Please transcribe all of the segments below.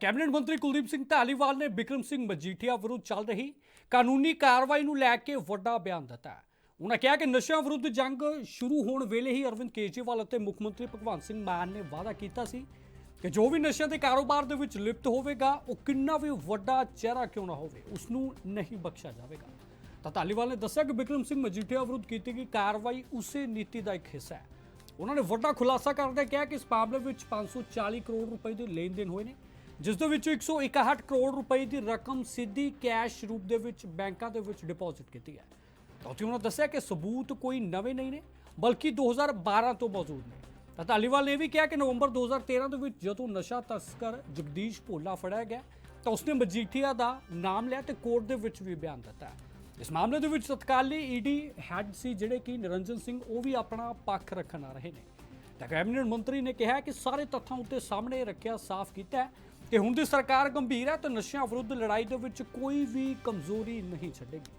Cabinet ਮੰਤਰੀ ਕੁਲਦੀਪ ਸਿੰਘ ਢਾਲੀਵਾਲ ਨੇ ਬਿਕਰਮ ਸਿੰਘ ਮਜੀਠੀਆ ਵਿਰੁੱਧ ਚੱਲ ਰਹੀ ਕਾਨੂੰਨੀ ਕਾਰਵਾਈ ਨੂੰ ਲੈ ਕੇ ਵੱਡਾ ਬਿਆਨ ਦਿੱਤਾ ਹੈ। ਉਹਨਾਂ ਕਿਹਾ ਕਿ ਨਸ਼ਿਆਂ ਵਿਰੁੱਧ ਜੰਗ ਸ਼ੁਰੂ ਹੋਣ ਵੇਲੇ ਹੀ ਅਰਵਿੰਦ ਕੇਜਰੀਵਾਲ ਅਤੇ ਮੁੱਖ ਮੰਤਰੀ ਭਗਵੰਤ ਸਿੰਘ ਮਾਨ ਨੇ ਵਾਅਦਾ ਕੀਤਾ ਸੀ ਕਿ ਜੋ ਵੀ ਨਸ਼ਿਆਂ ਦੇ ਕਾਰੋਬਾਰ ਦੇ ਵਿੱਚ ਲਿਪਤ ਹੋਵੇਗਾ, ਉਹ ਕਿੰਨਾ ਵੀ ਵੱਡਾ ਚਿਹਰਾ ਕਿਉਂ ਨਾ ਹੋਵੇ ਉਸ ਨੂੰ ਨਹੀਂ ਬਖਸ਼ਿਆ ਜਾਵੇਗਾ। ਤਾਂ ਢਾਲੀਵਾਲ ਨੇ ਦੱਸਿਆ ਕਿ ਬਿਕਰਮ ਸਿੰਘ ਮਜੀਠੀਆ ਵਿਰੁੱਧ ਕੀਤੀ ਗਈ ਕਾਰਵਾਈ ਉਸੇ ਨੀਤੀ ਦਾ ਇੱਕ ਹਿੱਸਾ ਹੈ। ਉਹਨਾਂ ਨੇ ਵੱਡਾ ਖੁਲਾਸਾ ਕਰਦੇ ਕਿਹਾ ਕਿ ਇਸ ਮਾਮਲੇ ਵਿੱਚ 540 ਕਰੋੜ ਰੁਪਏ ਦੇ ਲੈਣ ਦੇਣ ਹੋਏ ਨੇ। ਜਿਸ ਦੇ ਵਿੱਚੋਂ 161 ਕਰੋੜ ਰੁਪਏ ਦੀ ਰਕਮ ਸਿੱਧੀ ਕੈਸ਼ ਰੂਪ ਦੇ ਵਿੱਚ ਬੈਂਕਾਂ ਦੇ ਵਿੱਚ ਡਿਪੋਜ਼ਿਟ ਕੀਤੀ ਹੈ। ਤਾਂ ਉੱਥੇ ਉਹਨਾਂ ਦੱਸਿਆ ਕਿ ਸਬੂਤ ਕੋਈ ਨਵੇਂ ਨਹੀਂ ਨੇ, ਬਲਕਿ 2012 ਤੋਂ ਮੌਜੂਦ ਨੇ। ਤਾਂ ਧਾਲੀਵਾਲ ਨੇ ਵੀ ਕਿਹਾ ਕਿ ਨਵੰਬਰ 2013 ਦੇ ਵਿੱਚ ਜਦੋਂ ਨਸ਼ਾ ਤਸਕਰ ਜਗਦੀਸ਼ ਭੋਲਾ ਫੜਿਆ ਗਿਆ, ਤਾਂ ਉਸਨੇ ਮਜੀਠੀਆ ਦਾ ਨਾਮ ਲਿਆ ਤੇ ਕੋਰਟ ਦੇ ਵਿੱਚ ਵੀ ਬਿਆਨ ਦਿੱਤਾ। ਇਸ ਮਾਮਲੇ ਦੇ ਵਿੱਚ ਤਤਕਾਲੀ ਈਡੀ ਹੈੱਡ ਸੀ ਜਿਹੜੇ ਕਿ ਨਿਰੰਜਨ ਸਿੰਘ, ਉਹ ਵੀ ਆਪਣਾ ਪੱਖ ਰੱਖਣ ਆ ਰਹੇ ਨੇ। ਤਾਂ ਕੈਬਨਿਟ ਮੰਤਰੀ ਨੇ ਕਿਹਾ ਕਿ ਸਾਰੇ ਤੱਥਾਂ ਉੱਤੇ ਸਾਹਮਣੇ ਰੱਖਿਆ, ਸਾਫ਼ ਕੀਤਾ ਹੈ ਕਿ ਹੁਣ ਦੀ ਸਰਕਾਰ ਗੰਭੀਰ ਹੈ ਤੇ ਨਸ਼ਿਆਂ ਵਿਰੁੱਧ ਲੜਾਈ ਦੇ ਵਿੱਚ ਕੋਈ ਵੀ ਕਮਜ਼ੋਰੀ ਨਹੀਂ ਛੱਡੇਗੀ।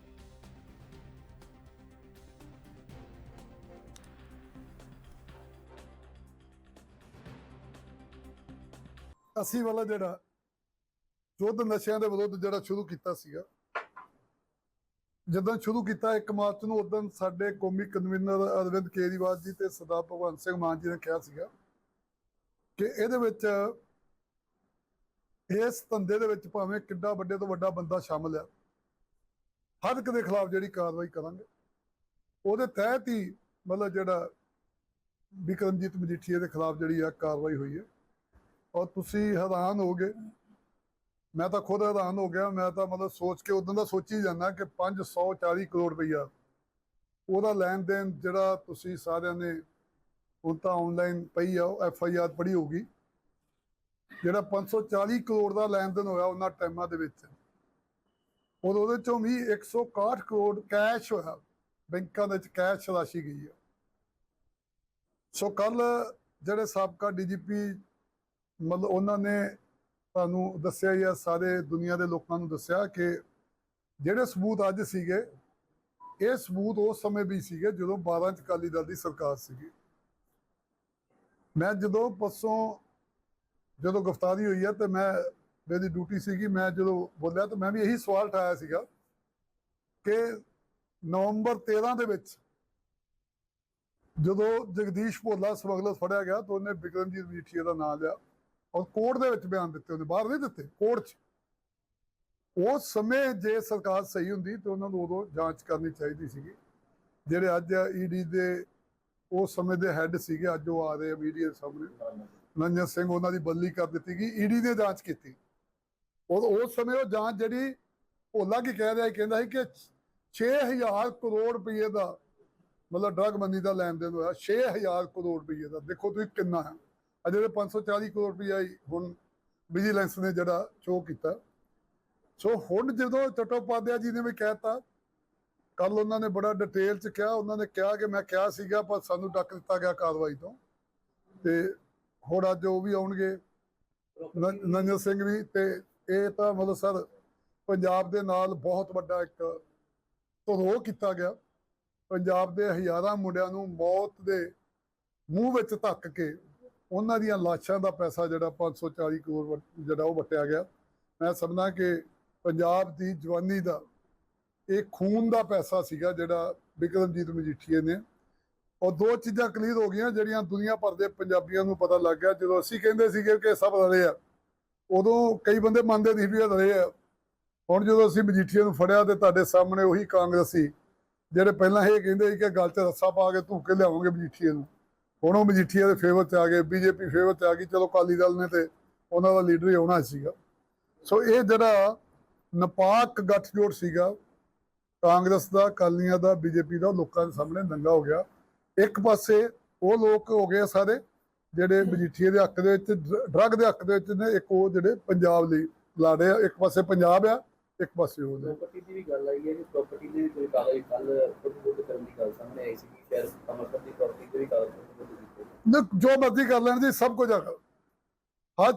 ਅਸੀਂ ਵਾਲਾ ਜਿਹੜਾ ਯੁੱਧ ਨਸ਼ਿਆਂ ਦੇ ਵਿਰੁੱਧ ਜਿਹੜਾ ਸ਼ੁਰੂ ਕੀਤਾ ਸੀਗਾ, ਜਦੋਂ ਸ਼ੁਰੂ ਕੀਤਾ 1 ਮਾਰਚ ਨੂੰ, ਉਦੋਂ ਸਾਡੇ ਕੌਮੀ ਕਨਵੀਨਰ ਅਰਵਿੰਦ ਕੇਜਰੀਵਾਲ ਜੀ ਤੇ ਸਰਦਾਰ ਭਗਵੰਤ ਸਿੰਘ ਮਾਨ ਜੀ ਨੇ ਕਿਹਾ ਸੀਗਾ ਕਿ ਇਹਦੇ ਵਿੱਚ ਇਸ ਧੰਦੇ ਦੇ ਵਿੱਚ ਭਾਵੇਂ ਕਿੱਡਾ ਵੱਡੇ ਤੋਂ ਵੱਡਾ ਬੰਦਾ ਸ਼ਾਮਲ ਆ, ਹਰ ਇੱਕ ਦੇ ਖਿਲਾਫ ਜਿਹੜੀ ਕਾਰਵਾਈ ਕਰਾਂਗੇ। ਉਹਦੇ ਤਹਿਤ ਹੀ ਮਤਲਬ ਜਿਹੜਾ ਵਿਕਰਮਜੀਤ ਮਜੀਠੀਆ ਦੇ ਖਿਲਾਫ ਜਿਹੜੀ ਆ ਕਾਰਵਾਈ ਹੋਈ ਹੈ। ਔਰ ਤੁਸੀਂ ਹੈਰਾਨ ਹੋਗੇ ਮੈਂ ਤਾਂ ਖੁਦ ਹੈਰਾਨ ਹੋ ਗਿਆ, ਮੈਂ ਤਾਂ ਮਤਲਬ ਸੋਚ ਕੇ ਉਦੋਂ ਦਾ ਸੋਚੀ ਜਾਂਦਾ ਕਿ 540 ਕਰੋੜ ਰੁਪਈਆ ਉਹਦਾ ਲੈਣ ਦੇਣ ਜਿਹੜਾ ਤੁਸੀਂ ਸਾਰਿਆਂ ਨੇ ਹੁਣ ਤਾਂ ਆਨਲਾਈਨ ਪਈ ਆ ਐਫ ਆਈ ਆਰ ਪੜੀ ਹੋਊਗੀ। ਜਿਹੜਾ 540 ਕਰੋੜ ਦਾ ਲੈਣ ਦੇਣ ਹੋਇਆ ਉਹਨਾਂ ਟਾਈਮਾਂ ਦੇ ਵਿੱਚ। ਔਰ ਉਹਦੇ ਚੋਂ ਵੀ 161 ਕਰੋੜ ਕੈਸ਼ ਹੋਇਆ। ਬੈਂਕਾਂ ਦੇ ਵਿੱਚ ਕੈਸ਼ ਰਾਸ਼ੀ ਗਈ ਆ। ਸੋ ਕੱਲ ਜਿਹੜੇ ਸਾਬਕਾ ਡੀਜੀਪੀ ਮਤਲਬ ਉਹਨਾਂ ਨੇ ਤੁਹਾਨੂੰ ਦੱਸਿਆ ਹੀ ਆ, ਸਾਰੇ ਦੁਨੀਆ ਦੇ ਲੋਕਾਂ ਨੂੰ ਦੱਸਿਆ ਕਿ ਜਿਹੜੇ ਸਬੂਤ ਅੱਜ ਸੀਗੇ, ਇਹ ਸਬੂਤ ਉਸ ਸਮੇਂ ਵੀ ਸੀਗੇ ਜਦੋਂ 12 ਚ ਅਕਾਲੀ ਦਲ ਦੀ ਸਰਕਾਰ ਸੀਗੀ। ਮੈਂ ਜਦੋਂ ਪਰਸੋਂ ਜਦੋਂ ਗ੍ਰਿਫਤਾਰੀ ਹੋਈ ਹੈ ਤੇ ਮੈਂ ਮੇਰੀ ਡਿਊਟੀ ਸੀਗੀ, ਮੈਂ ਜਦੋਂ ਬੋਲਿਆ ਤਾਂ ਮੈਂ ਵੀ ਇਹੀ ਸਵਾਲ ਉਠਾਇਆ ਸੀਗਾ ਕਿ ਨਵੰਬਰ 13 ਦੇ ਵਿੱਚ ਜਦੋਂ ਜਗਦੀਸ਼ ਭੋਲਾ ਸਮਗਲਰ ਫੜਿਆ ਗਿਆ ਤਾਂ ਉਹਨੇ ਬਿਕਰਮਜੀਤ ਮਜੀਠੀਆ ਦਾ ਨਾਮ ਲਿਆ ਔਰ ਕੋਰਟ ਦੇ ਵਿੱਚ ਬਿਆਨ ਦਿੱਤੇ, ਉਹਨੇ ਬਾਹਰ ਨਹੀਂ ਦਿੱਤੇ, ਕੋਰਟ 'ਚ। ਉਸ ਸਮੇਂ ਜੇ ਸਰਕਾਰ ਸਹੀ ਹੁੰਦੀ ਤੇ ਉਹਨਾਂ ਨੂੰ ਉਦੋਂ ਜਾਂਚ ਕਰਨੀ ਚਾਹੀਦੀ ਸੀਗੀ। ਜਿਹੜੇ ਅੱਜ ਈਡੀ ਦੇ ਉਸ ਸਮੇਂ ਦੇ ਹੈੱਡ ਸੀਗੇ, ਅੱਜ ਉਹ ਆ ਰਹੇ ਮੀਡੀਆ ਸਾਹਮਣੇ। ਨੰਜਨ ਸਿੰਘ ਉਹਨਾਂ ਦੀ ਬਦਲੀ ਕਰ ਦਿੱਤੀ ਗਈ, ਈਡੀ ਨੇ ਜਾਂਚ ਕੀਤੀ। ਔਰ ਉਸ ਸਮੇਂ ਉਹ ਜਾਂਚ ਜਿਹੜੀ ਭੋਲਾ ਕੀ ਕਹਿ ਰਿਹਾ ਕਹਿੰਦਾ ਸੀ ਕਿ 6000 ਕਰੋੜ ਰੁਪਏ ਦਾ ਮਤਲਬ ਡਰਗ ਮੰਦੀ ਦਾ ਲੈਣ ਦੇਣ ਹੋਇਆ 6000 ਕਰੋੜ ਰੁਪਏ ਦਾ। ਦੇਖੋ ਤੁਸੀਂ ਕਿੰਨਾ ਹੈ। ਅਜੇ ਦੇ 540 ਕਰੋੜ ਰੁਪਇਆ ਹੁਣ ਵਿਜੀਲੈਂਸ ਨੇ ਜਿਹੜਾ ਸ਼ੋਅ ਕੀਤਾ। ਸੋ ਹੁਣ ਜਦੋਂ ਚਟੋਪਾਧਿਆ ਜੀ ਨੇ ਵੀ ਕਹਿਤਾ ਕੱਲ ਉਹਨਾਂ ਨੇ ਬੜਾ ਡਿਟੇਲ ਚ ਕਿਹਾ, ਉਹਨਾਂ ਨੇ ਕਿਹਾ ਕਿ ਮੈਂ ਕਿਹਾ ਸੀਗਾ, ਪਰ ਸਾਨੂੰ ਡੱਕ ਦਿੱਤਾ ਗਿਆ ਕਾਰਵਾਈ ਤੋਂ। ਤੇ ਹੁਣ ਅੱਜ ਉਹ ਵੀ ਆਉਣਗੇ। ਨ- ਨੰਜਨ ਸਿੰਘ ਵੀ ਤੇ ਇਹ ਤਾਂ ਮਤਲਬ ਸਰ ਪੰਜਾਬ ਦੇ ਨਾਲ ਬਹੁਤ ਵੱਡਾ ਇੱਕ ਧਰੋਹ ਕੀਤਾ ਗਿਆ। ਪੰਜਾਬ ਦੇ ਹਜ਼ਾਰਾਂ ਮੁੰਡਿਆਂ ਨੂੰ ਮੌਤ ਦੇ ਮੂੰਹ ਵਿੱਚ ਧੱਕ ਕੇ ਉਹਨਾਂ ਦੀਆਂ ਲਾਸ਼ਾਂ ਦਾ ਪੈਸਾ ਜਿਹੜਾ 540 ਕਰੋੜ ਜਿਹੜਾ ਉਹ ਵਟਿਆ ਗਿਆ। ਮੈਂ ਸਮਝਦਾ ਕਿ ਪੰਜਾਬ ਦੀ ਜਵਾਨੀ ਦਾ ਇਹ ਖੂਨ ਦਾ ਪੈਸਾ ਸੀਗਾ ਜਿਹੜਾ ਬਿਕਰਮਜੀਤ ਮਜੀਠੀਏ ਨੇ ਔਰ ਦੋ ਚੀਜ਼ਾਂ ਕਲੀਅਰ ਹੋ ਗਈਆਂ, ਜਿਹੜੀਆਂ ਦੁਨੀਆ ਭਰ ਦੇ ਪੰਜਾਬੀਆਂ ਨੂੰ ਪਤਾ ਲੱਗ ਗਿਆ। ਜਦੋਂ ਅਸੀਂ ਕਹਿੰਦੇ ਸੀਗੇ ਕਿ ਸਭ ਰਲੇ ਆ, ਉਦੋਂ ਕਈ ਬੰਦੇ ਮੰਨਦੇ ਨਹੀਂ ਵੀ ਇਹ ਰਲੇ ਆ। ਹੁਣ ਜਦੋਂ ਅਸੀਂ ਮਜੀਠੀਆ ਨੂੰ ਫੜਿਆ ਤੇ ਤੁਹਾਡੇ ਸਾਹਮਣੇ ਉਹੀ ਕਾਂਗਰਸੀ, ਜਿਹੜੇ ਪਹਿਲਾਂ ਇਹ ਕਹਿੰਦੇ ਸੀ ਕਿ ਗੱਲ 'ਚ ਰੱਸਾ ਪਾ ਕੇ ਧੂਕੇ ਲਿਆਵਾਂਗੇ ਮਜੀਠੀਏ ਨੂੰ। ਹੁਣ ਉਹ ਮਜੀਠੀਆ ਦੇ ਫੇਵਰ 'ਚ ਆ ਗਏ, ਬੀਜੇਪੀ ਫੇਵਰ 'ਚ ਆ ਗਈ, ਚਲੋ ਅਕਾਲੀ ਦਲ ਨੇ ਤੇ ਉਹਨਾਂ ਦਾ ਲੀਡਰ ਹੀ ਆਉਣਾ ਸੀਗਾ। ਸੋ ਇਹ ਜਿਹੜਾ ਨਪਾਕ ਗੱਠਜੋੜ ਸੀਗਾ, ਕਾਂਗਰਸ ਦਾ, ਅਕਾਲੀਆਂ ਦਾ, ਬੀਜੇਪੀ ਦਾ, ਲੋਕਾਂ ਦੇ ਸਾਹਮਣੇ ਨੰਗਾ ਹੋ ਗਿਆ। ਇੱਕ ਪਾਸੇ ਉਹ ਲੋਕ ਹੋ ਗਏ ਸਾਰੇ ਜਿਹੜੇ ਮਜੀਠੀਏ ਦੇ ਹੱਕ ਦੇ ਵਿੱਚ ਡਰੱਗ ਦੇ ਹੱਕ ਦੇ ਵਿੱਚ ਨੇ ਇੱਕ ਉਹ ਜਿਹੜੇ ਪੰਜਾਬ ਲਈ ਲੜ ਆ। ਇੱਕ ਪਾਸੇ ਪੰਜਾਬ ਆ ਇੱਕ ਪਾਸੇ ਉਹ ਨੇ ਪ੍ਰਾਪਰਟੀ ਦੀ ਵੀ ਗੱਲ ਆਈ ਹੈ ਕਿ ਪ੍ਰਾਪਰਟੀ ਦੇ ਕੋਈ ਕਾਗਜ਼ ਕੱਲ ਖੁਦ ਕਰਨ ਦੀ ਗੱਲ ਸਾਹਮਣੇ ਆਈ ਸੀ ਕਿ ਕਮਲਪਤ ਦੀ ਪ੍ਰਾਪਰਟੀ ਦੇ ਵੀ ਕਾਗਜ਼ ਕੀਤੇ ਨਾ, ਜੋ ਮਰਜ਼ੀ ਕਰ ਲੈਣ ਜੀ ਸਭ ਕੁਝ ਹੈਗਾ